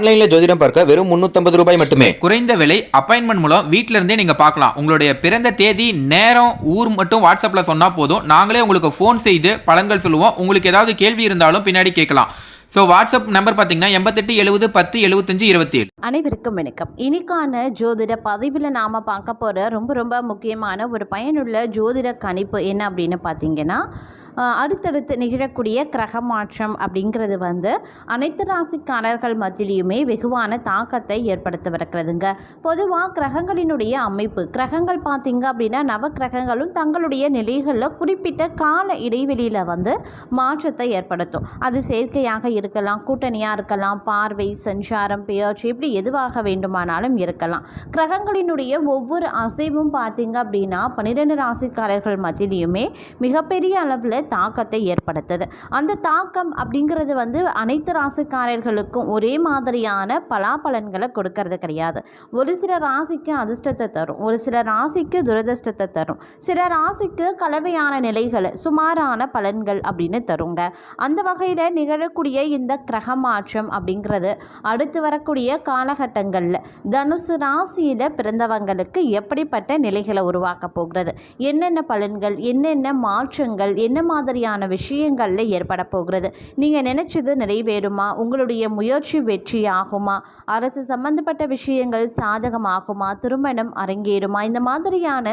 ஆன்லைன்ல ஜோதிடம் பார்க்க வெறும் 350 ரூபாய் மட்டுமே. குறைந்த விலை அப்பாயின்மெண்ட் மூலம் வீட்ல இருந்தே நீங்க பார்க்கலாம். உங்களுடைய பிறந்த தேதி நேரம் ஊர் மட்டும் வாட்ஸ்அப்ல சொன்னா போதும். நாங்களே உங்களுக்கு ஃபோன் செய்து பலன்கள் சொல்லுவோம். உங்களுக்கு ஏதாவது கேள்வி இருந்தாலும் பின்னாடி கேட்கலாம். ஸோ வாட்ஸ்அப் நம்பர் பார்த்தீங்கன்னா எண்பத்தெட்டு எழுபது பத்து எழுபத்தஞ்சு இருபத்தி ஏழு அனைவருக்கும் வணக்கம். இன்னைக்கான ஜோதிட பதிவில் நாம் பார்க்க போகிற ரொம்ப ரொம்ப முக்கியமான ஒரு பயனுள்ள ஜோதிட கணிப்பு என்ன அப்படின்னு பார்த்தீங்கன்னா அடுத்தடுத்து நிகழக்கூடிய கிரக மாற்றம் அப்படிங்கிறது வந்து அனைத்து ராசிக்காரர்கள் மத்தியிலையுமே வெகுவான தாக்கத்தை ஏற்படுத்தவிருக்கிறதுங்க. பொதுவாக கிரகங்களினுடைய அமைப்பு கிரகங்கள் பார்த்திங்க அப்படின்னா நவ கிரகங்களும் தங்களுடைய நிலைகளில் குறிப்பிட்ட கால இடைவெளியில் வந்து மாற்றத்தை ஏற்படுத்தும். அது செயற்கையாக இருக்கலாம் கூட்டணியாக இருக்கலாம் பார்வை சஞ்சாரம் பெயர்ச்சி இப்படி எதுவாக வேண்டுமானாலும் இருக்கலாம். கிரகங்களினுடைய ஒவ்வொரு அசைவும் பார்த்தீங்க அப்படின்னா பன்னிரெண்டு ராசிக்காரர்கள் மத்தியிலையுமே மிகப்பெரிய அளவில் தாக்கத்தை ஏற்படுத்துது. அந்த தாக்கம் அப்படிங்கிறது வந்து அனைத்து ராசிக்காரர்களுக்கும் ஒரே மாதிரியான பலாபலன்களை கொடுக்கறது கிடையாது. ஒரு சில ராசிக்கு அதிர்ஷ்டத்தை தரும் ஒரு சில ராசிக்கு துரதிர்ஷ்டத்தை தரும். சில ராசிக்கு கலவையான நிலைகளை சுமாரான பலன்கள் அப்படின்னு தருங்க. அந்த வகையில் நிகழக்கூடிய இந்த கிரக மாற்றம் அப்படிங்கிறது அடுத்து வரக்கூடிய காலகட்டங்களில் தனுசு ராசியில் பிறந்தவங்களுக்கு எப்படிப்பட்ட நிலைகளை உருவாக்க போகிறது? என்னென்ன பலன்கள் என்னென்ன மாற்றங்கள் என்ன மாதிரியான விஷயங்களில் ஏற்பட போகிறது நீங்கள் நினைச்சது நிறைவேறுமா? உங்களுடைய முயற்சி வெற்றி ஆகுமா அரசு சம்பந்தப்பட்ட விஷயங்கள் சாதகமாகுமா? திருமணம் அரங்கேறுமா? இந்த மாதிரியான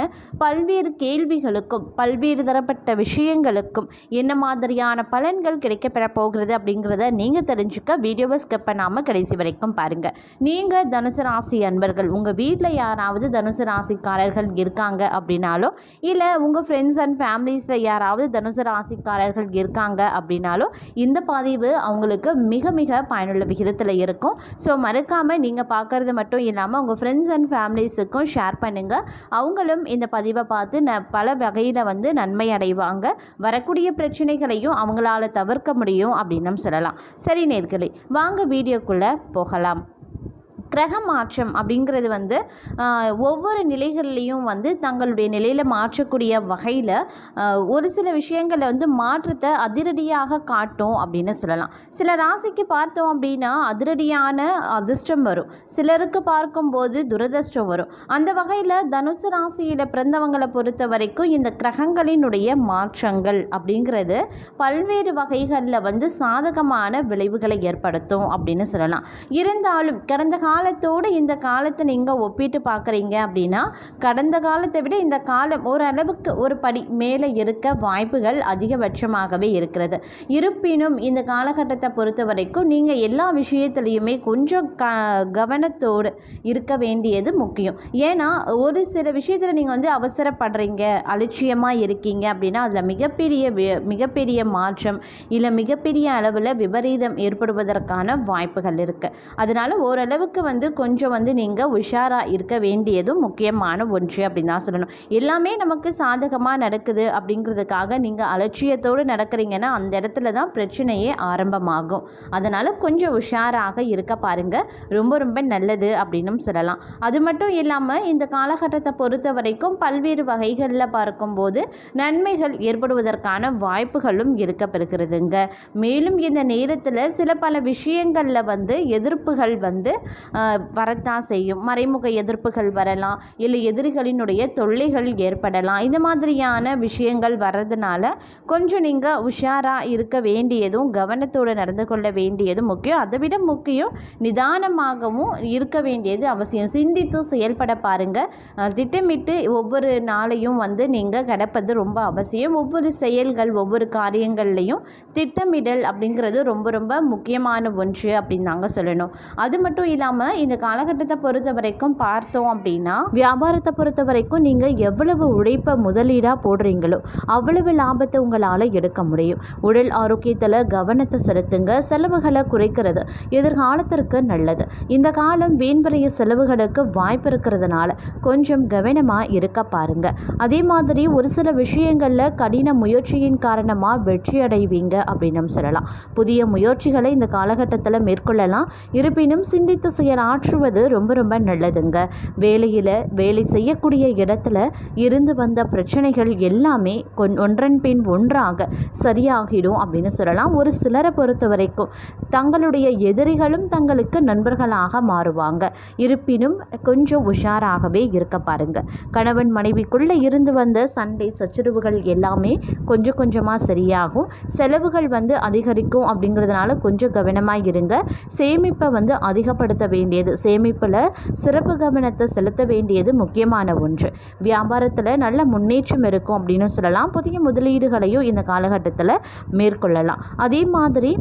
பல்வேறு கேள்விகளுக்கும் பல்வேறு தரப்பட்ட விஷயங்களுக்கும் என்ன மாதிரியான பலன்கள் கிடைக்கப்பெற போகிறது அப்படிங்கிறத நீங்கள் தெரிஞ்சுக்க வீடியோவை ஸ்கிப் பண்ணாமல் கடைசி வரைக்கும் பாருங்கள் நீங்கள் தனுசு ராசி அன்பர்கள் உங்கள் வீட்டில் யாராவது தனுசு ராசிக்காரர்கள் இருக்காங்க அப்படின்னாலோ இல்லை உங்கள் ஃப்ரெண்ட்ஸ் அண்ட் ஃபேமிலிஸில் யாராவது தனுசு ராசிக்காரர்கள் இருக்காங்க அப்படின்னாலும் இந்த பதிவு அவங்களுக்கு மிக மிக பயனுள்ள விகிதத்தில் இருக்கும். ஸோ மறக்காமல் நீங்கள் பார்க்குறது மட்டும் இல்லாமல் உங்கள் ஃப்ரெண்ட்ஸ் அண்ட் ஃபேமிலிஸுக்கும் ஷேர் பண்ணுங்கள் அவங்களும் இந்த பதிவை பார்த்து ந பல வகையில் வந்து நன்மை அடைவாங்க. வரக்கூடிய பிரச்சனைகளையும் அவங்களால தவிர்க்க முடியும் அப்படின்னும் சொல்லலாம். சரி நேர்களே வாங்க வீடியோக்குள்ளே போகலாம். கிரக மாற்றம் அப்படிங்கிறது வந்து ஒவ்வொரு நிலைகள்லேயும் வந்து தங்களுடைய நிலையில் மாற்றக்கூடிய வகையில் ஒரு சில விஷயங்களில் வந்து மாற்றத்தை அதிரடியாக காட்டும் அப்படின்னு சொல்லலாம். சில ராசிக்கு பார்த்தோம் அப்படின்னா அதிரடியான அதிர்ஷ்டம் வரும். சிலருக்கு பார்க்கும்போது துரதிர்ஷ்டம் வரும். அந்த வகையில் தனுசு ராசியில் பிறந்தவங்களை பொறுத்த வரைக்கும் இந்த கிரகங்களினுடைய மாற்றங்கள் அப்படிங்கிறது பல்வேறு வகைகளில் வந்து சாதகமான விளைவுகளை ஏற்படுத்தும் அப்படின்னு சொல்லலாம். இருந்தாலும் கடந்த காலத்தோடு இந்த காலத்தை நீங்கள் ஒப்பிட்டு பார்க்குறீங்க அப்படின்னா கடந்த காலத்தை விட இந்த காலம் ஓரளவுக்கு ஒரு படி மேலே இருக்க வாய்ப்புகள் அதிகபட்சமாகவே இருக்கிறது. இருப்பினும் இந்த காலகட்டத்தை பொறுத்த வரைக்கும் நீங்கள் எல்லா விஷயத்துலையுமே கொஞ்சம் க கவனத்தோடு இருக்க வேண்டியது முக்கியம். ஏன்னா ஒரு சில விஷயத்தில் நீங்கள் வந்து அவசரப்படுறீங்க அலட்சியமாக இருக்கீங்க அப்படின்னா அதில் மிகப்பெரிய மிகப்பெரிய மாற்றம் இல்லை மிகப்பெரிய அளவில் விபரீதம் ஏற்படுவதற்கான வாய்ப்புகள் இருக்குது அதனால் ஓரளவுக்கு வந்து கொஞ்சம் வந்து நீங்கள் உஷாராக இருக்க வேண்டியதும் முக்கியமான ஒன்று அப்படின்னு தான் சொல்லணும். எல்லாமே நமக்கு சாதகமாக நடக்குது அப்படிங்கிறதுக்காக நீங்கள் அலட்சியத்தோடு நடக்கிறீங்கன்னா அந்த இடத்துல தான் பிரச்சனையே ஆரம்பமாகும். அதனால் கொஞ்சம் உஷாராக இருக்க பாருங்க. ரொம்ப ரொம்ப நல்லது அப்படின்னும் சொல்லலாம். அது மட்டும் இல்லாமல் இந்த காலகட்டத்தை பொறுத்த வரைக்கும் பல்வேறு வகைகளில் பார்க்கும்போது நன்மைகள் ஏற்படுவதற்கான வாய்ப்புகளும் இருக்க பெறுகிறதுங்க. மேலும் இந்த நேரத்தில் சில பல விஷயங்களில் வந்து எதிர்ப்புகள் வந்து வரத்தான் செய்யும். மறைமுக எதிர்ப்புகள் வரலாம். இல்லை எதிரிகளினுடைய தொல்லைகள் ஏற்படலாம். இந்த மாதிரியான விஷயங்கள் வர்றதுனால கொஞ்சம் நீங்கள் உஷாராக இருக்க வேண்டியதும் கவனத்தோடு நடந்து கொள்ள வேண்டியதும் முக்கியம். அதை விட முக்கியம் நிதானமாகவும் இருக்க வேண்டியது அவசியம். சிந்தித்து செயல்பட பாருங்கள் திட்டமிட்டு ஒவ்வொரு நாளையும் வந்து நீங்கள் கிடப்பது ரொம்ப அவசியம். ஒவ்வொரு செயல்கள் ஒவ்வொரு காரியங்கள்லையும் திட்டமிடல் அப்படிங்கிறது ரொம்ப ரொம்ப முக்கியமான ஒன்று அப்படின்னு தாங்க சொல்லணும். அது மட்டும் இல்லாமல் இந்த காலகட்டத்தை பொறுத்த வரைக்கும் பார்த்தோம் அப்படின்னா வியாபாரத்தை பொறுத்த வரைக்கும் நீங்கள் எவ்வளவு உழைப்பை முதலீடாக போடுறீங்களோ அவ்வளவு லாபத்தை உங்களால் எடுக்க முடியும். உடல் ஆரோக்கியத்தில் கவனத்தை செலுத்துங்க. செலவுகளை குறைக்கிறது எதிர்காலத்திற்கு நல்லது. இந்த காலம் வீண்வரைய செலவுகளுக்கு வாய்ப்பு இருக்கிறதுனால கொஞ்சம் கவனமாக இருக்க பாருங்க. அதே மாதிரி ஒரு சில விஷயங்களில் கடின முயற்சியின் காரணமாக வெற்றி அடைவீங்க அப்படின்னு சொல்லலாம். புதிய முயற்சிகளை இந்த காலகட்டத்தில் மேற்கொள்ளலாம். இருப்பினும் சிந்தித்து செயல் ஆற்றுவது ரொம்ப ரொம்ப நல்லதுங்க. வேலையில் வேலை செய்யக்கூடிய இடத்துல இருந்து வந்த பிரச்சனைகள் எல்லாமே கொன் ஒன்றன் பின் ஒன்றாக சரியாகிடும் அப்படின்னு சொல்லலாம். ஒரு சிலரை பொறுத்த வரைக்கும் தங்களுடைய எதிரிகளும் தங்களுக்கு நண்பர்களாக மாறுவாங்க. இருப்பினும் கொஞ்சம் உஷாராகவே இருக்க பாருங்க. கணவன் மனைவிக்குள்ளே இருந்து வந்த சண்டை சச்சரவுகள் எல்லாமே கொஞ்சம் கொஞ்சமாக சரியாகும். செலவுகள் வந்து அதிகரிக்கும் அப்படிங்கிறதுனால கொஞ்சம் கவனமாக இருங்க. சேமிப்பை வந்து அதிகப்படுத்த வேண்டியது. சேமிப்பில் சிறப்பு கவனத்தை செலுத்த வேண்டியது முக்கியமான ஒன்று. வியாபாரத்தில் நல்ல முன்னேற்றம் இருக்கும் அப்படின்னு சொல்லலாம். புதிய முதலீடுகளையும் இந்த காலகட்டத்தில் மேற்கொள்ளலாம். அதே மாதிரி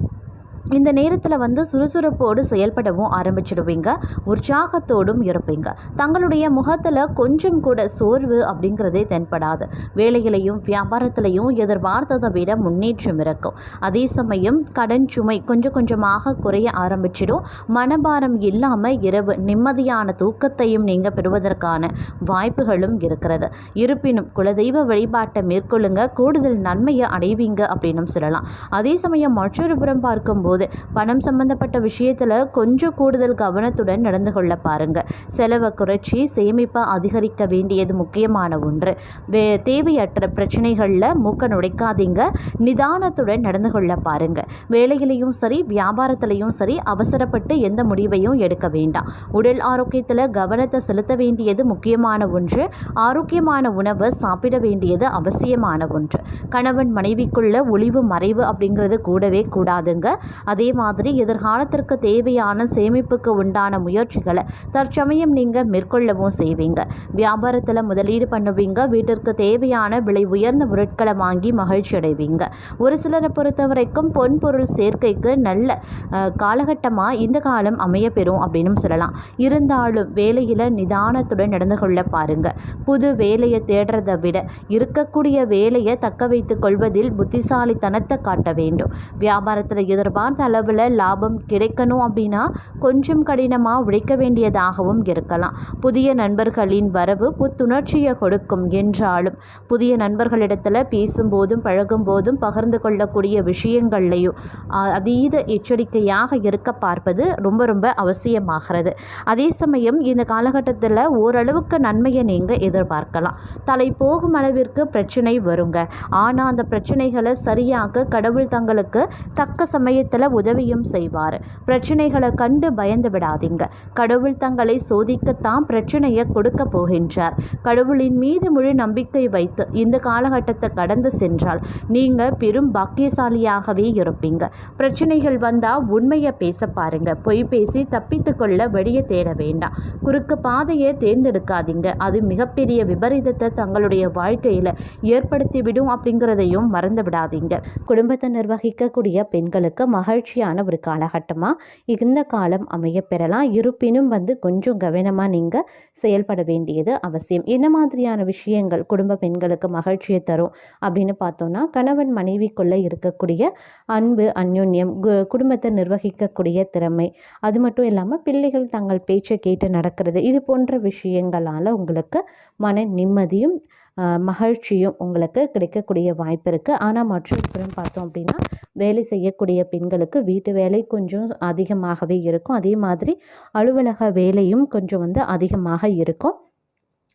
இந்த நேரத்தில் வந்து சுறுசுறுப்போடு செயல்படவும் ஆரம்பிச்சிடுவீங்க. உற்சாகத்தோடும் இருப்பீங்க. தங்களுடைய முகத்தில் கொஞ்சம் கூட சோர்வு அப்படிங்கிறதே தென்படாது. வேலையிலையும் வியாபாரத்திலையும் எதிர்பார்த்ததை விட முன்னேற்றம் இருக்கும். அதே சமயம் கடன் சுமை கொஞ்சம் கொஞ்சமாக குறைய ஆரம்பிச்சிடும். மனபாரம் இல்லாமல் இரவு நிம்மதியான தூக்கத்தையும் நீங்கள் பெறுவதற்கான வாய்ப்புகளும் இருக்கிறது. இருப்பினும் குலதெய்வ வழிபாட்டை மேற்கொள்ளுங்க. கூடுதல் நன்மையை அடைவீங்க அப்படின்னு சொல்லலாம். அதே சமயம் மற்றொரு புறம் பார்க்கும்போது பணம் சம்பந்தப்பட்ட விஷயத்தில் கொஞ்சம் கூடுதல் கவனத்துடன் நடந்து கொள்ள பாருங்க. செலவை குறைச்சி சேமிப்பை அதிகரிக்க வேண்டியது முக்கியமான ஒன்று. வே தேவையற்ற பிரச்சனைகளில் மூக்க நுழைக்காதீங்க. நிதானத்துடன் நடந்து கொள்ள பாருங்க. வேலையிலையும் சரி வியாபாரத்திலையும் சரி அவசரப்பட்டு எந்த முடிவையும் எடுக்க வேண்டாம். உடல் ஆரோக்கியத்தில் கவனத்தை செலுத்த வேண்டியது முக்கியமான ஒன்று. ஆரோக்கியமான உணவை சாப்பிட வேண்டியது அவசியமான ஒன்று. கணவன் மனைவிக்குள்ள ஒளிவு மறைவு அப்படிங்கிறது கூடவே கூடாதுங்க. அதே மாதிரி எதிர்காலத்திற்கு தேவையான சேமிப்புக்கு உண்டான முயற்சிகளை தற்சமயம் நீங்கள் மேற்கொள்ளவும் செய்வீங்க. வியாபாரத்தில் முதலீடு பண்ணுவீங்க. வீட்டிற்கு தேவையான விலை உயர்ந்த பொருட்களை வாங்கி மகிழ்ச்சி அடைவீங்க. ஒரு சிலரை பொறுத்த வரைக்கும் பொன் பொருள் சேர்க்கைக்கு நல்ல காலகட்டமாக இந்த காலம் அமைய பெறும் அப்படின்னு சொல்லலாம். இருந்தாலும் வேலையில் நிதானத்துடன் நடந்து கொள்ள பாருங்க. புது வேலையை தேடுறதை விட இருக்கக்கூடிய வேலையை தக்க வைத்துக் கொள்வதில் புத்திசாலித்தனத்தை காட்ட வேண்டும். வியாபாரத்தில் எதிர்பார் அளவில் லாபம் கிடைக்கணும் அப்படின்னா கொஞ்சம் கடினமாக உழைக்க வேண்டியதாகவும் இருக்கலாம். புதிய நண்பர்களின் வரவு புத்துணர்ச்சியை கொடுக்கும் என்றாலும் புதிய நண்பர்களிடத்தில் பேசும்போதும் பழகும்போதும் பகிர்ந்து கொள்ளக்கூடிய விஷயங்கள்லையும் அதீத எச்சரிக்கையாக இருக்க பார்ப்பது ரொம்ப ரொம்ப அவசியமாகிறது. அதே சமயம் இந்த காலகட்டத்தில் ஓரளவுக்கு நன்மையை நீங்கள் எதிர்பார்க்கலாம். தலை போகும் அளவிற்கு பிரச்சனை வருங்க. ஆனால் அந்த பிரச்சனைகளை சரியாக கடவுள் தங்களுக்கு தக்க சமயத்தில் பல உதவியும் செய்வார். பிரச்சனைகளை கண்டு பயந்து விடாதீங்க கடவுள் தங்களை சோதிக்கத்தான் பிரச்சனையை கொடுக்க போகின்றார். கடவுளின் மீது முழு நம்பிக்கை வைத்து இந்த காலகட்டத்தை கடந்து சென்றால் நீங்கள் பெரும் பாக்கியசாலியாகவே இருப்பீங்க. பிரச்சனைகள் வந்தால் உண்மையை பேச பாருங்க. பொய் பேசி தப்பித்து கொள்ள வழியை தேட வேண்டாம். குறுக்கு பாதையை தேர்ந்தெடுக்காதீங்க. அது மிகப்பெரிய விபரீதத்தை தங்களுடைய வாழ்க்கையில் ஏற்படுத்திவிடும் அப்படிங்கிறதையும் மறந்து விடாதீங்க குடும்பத்தை நிர்வகிக்கக்கூடிய பெண்களுக்கு மகள் மகிழ்ச்சியான ஒரு காலகட்டமாக இந்த காலம் அமைய பெறலாம் இருப்பினும் வந்து கொஞ்சம் கவனமாக நீங்கள் செயல்பட வேண்டியது அவசியம். என்ன மாதிரியான விஷயங்கள் குடும்ப பெண்களுக்கு மகிழ்ச்சியை தரும் அப்படின்னு பார்த்தோன்னா கணவன் மனைவிக்குள்ளே இருக்கக்கூடிய அன்பு அந்யோன்யம் கு- குடும்பத்தை நிர்வகிக்கக்கூடிய திறமை அது மட்டும் இல்லாமல் பிள்ளைகள் தங்கள் பேச்சை கேட்டு நடக்கிறது இது போன்ற விஷயங்களால் உங்களுக்கு மன நிம்மதியும் மகிழ்ச்சியும் உங்களுக்கு கிடைக்கக்கூடிய வாய்ப்பு இருக்குது ஆனால் மற்றொரு புறம் பார்த்தோம் அப்படின்னா வேலை செய்யக்கூடிய பெண்களுக்கு வீட்டு வேலை கொஞ்சம் அதிகமாகவே இருக்கும். அதே மாதிரி அலுவலக வேலையும் கொஞ்சம் வந்து அதிகமாக இருக்கும்.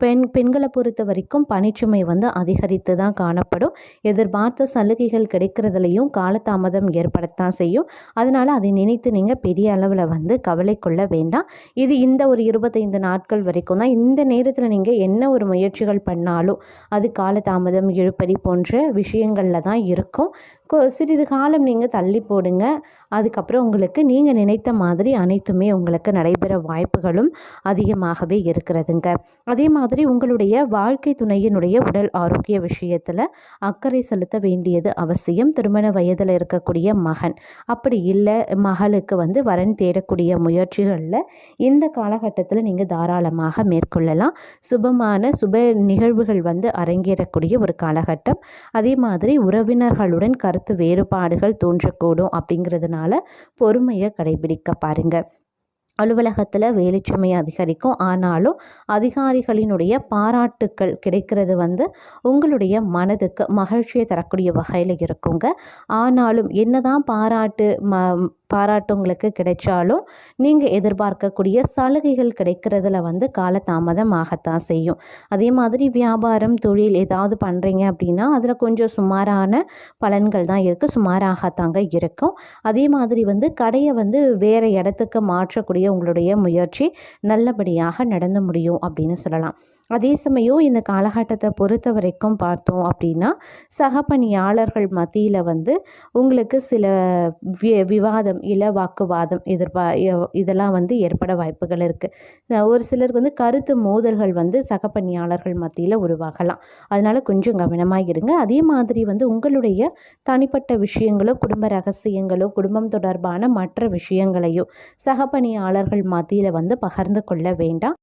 பெண் பெண்களை பொறுத்த வரைக்கும் பணிச்சுமை வந்து அதிகரித்து தான் காணப்படும். எதிர்பார்த்த சலுகைகள் கிடைக்கிறதுலையும் காலதாமதம் ஏற்படத்தான் செய்யும். அதனால் அதை நினைத்து நீங்கள் பெரிய அளவில் வந்து கவலை கொள்ள வேண்டாம். இது இந்த ஒரு இருபத்தைந்து நாட்கள் வரைக்கும் தான் இந்த நேரத்தில் நீங்கள் என்ன ஒரு முயற்சிகள் பண்ணாலும் அது காலதாமதம் இழுப்பறி போன்ற விஷயங்களில் தான் இருக்கும். கொ- சிறிது காலம் நீங்கள் தள்ளி போடுங்க. அதுக்கப்புறம் உங்களுக்கு நீங்கள் நினைத்த மாதிரி அனைத்துமே உங்களுக்கு நடைபெற வாய்ப்புகளும் அதிகமாகவே இருக்கிறதுங்க. அதே மாதிரி மாதிரி உங்களுடைய வாழ்க்கை துணையினுடைய உடல் ஆரோக்கிய விஷயத்தில் அக்கறை செலுத்த வேண்டியது அவசியம். திருமண வயதில் இருக்கக்கூடிய மகன். அப்படி இல்லை மகளுக்கு வந்து வரன் தேடக்கூடிய முயற்சிகளில் இந்த காலகட்டத்தில் நீங்கள் தாராளமாக மேற்கொள்ளலாம். சுபமான சுப நிகழ்வுகள் வந்து அரங்கேறக்கூடிய ஒரு காலகட்டம். அதே மாதிரி உறவினர்களுடன் கருத்து வேறுபாடுகள் தோன்றக்கூடும் அப்படிங்கிறதுனால பொறுமையை கடைபிடிக்க பாருங்கள் அலுவலகத்தில் வேலைச்சுமை அதிகரிக்கும். ஆனாலும் அதிகாரிகளினுடைய பாராட்டுக்கள் கிடைக்கிறது வந்து உங்களுடைய மனதுக்கு மகிழ்ச்சியை தரக்கூடிய வகையில் இருக்குங்க. ஆனாலும் என்னதான் பாராட்டு ம பாராட்டு உங்களுக்கு கிடைச்சாலும் நீங்கள் எதிர்பார்க்கக்கூடிய சலுகைகள் கிடைக்கிறதுல வந்து காலதாமதம் ஆகத்தான் செய்யும். அதே மாதிரி வியாபாரம் தொழில் ஏதாவது பண்ணுறீங்க அப்படின்னா அதில் கொஞ்சம் சுமாரான பலன்கள் தான் இருக்குது சுமாராகத்தாங்க இருக்கும். அதே மாதிரி வந்து கடையை வந்து வேறு இடத்துக்கு மாற்றக்கூடிய உங்களுடைய முயற்சி நல்லபடியாக நடந்து முடியும் அப்படின்னு சொல்லலாம். அதே சமயம் இந்த காலகட்டத்தை பொறுத்த வரைக்கும் பார்த்தோம் அப்படின்னா சக பணியாளர்கள் மத்தியில் வந்து உங்களுக்கு சில வி விவாதம் இல்லை வாக்குவாதம் எதிர்பா இதெல்லாம் வந்து ஏற்பட வாய்ப்புகள் இருக்குது ஒரு சிலருக்கு வந்து கருத்து மோதல்கள் வந்து சக பணியாளர்கள் மத்தியில் உருவாகலாம். அதனால் கொஞ்சம் கவனமாக இருங்க. அதே மாதிரி வந்து உங்களுடைய தனிப்பட்ட விஷயங்களோ குடும்ப ரகசியங்களோ குடும்பம் தொடர்பான மற்ற விஷயங்களையோ சக பணியாளர்கள் மத்தியில் வந்து பகிர்ந்து கொள்ள வேண்டாம்.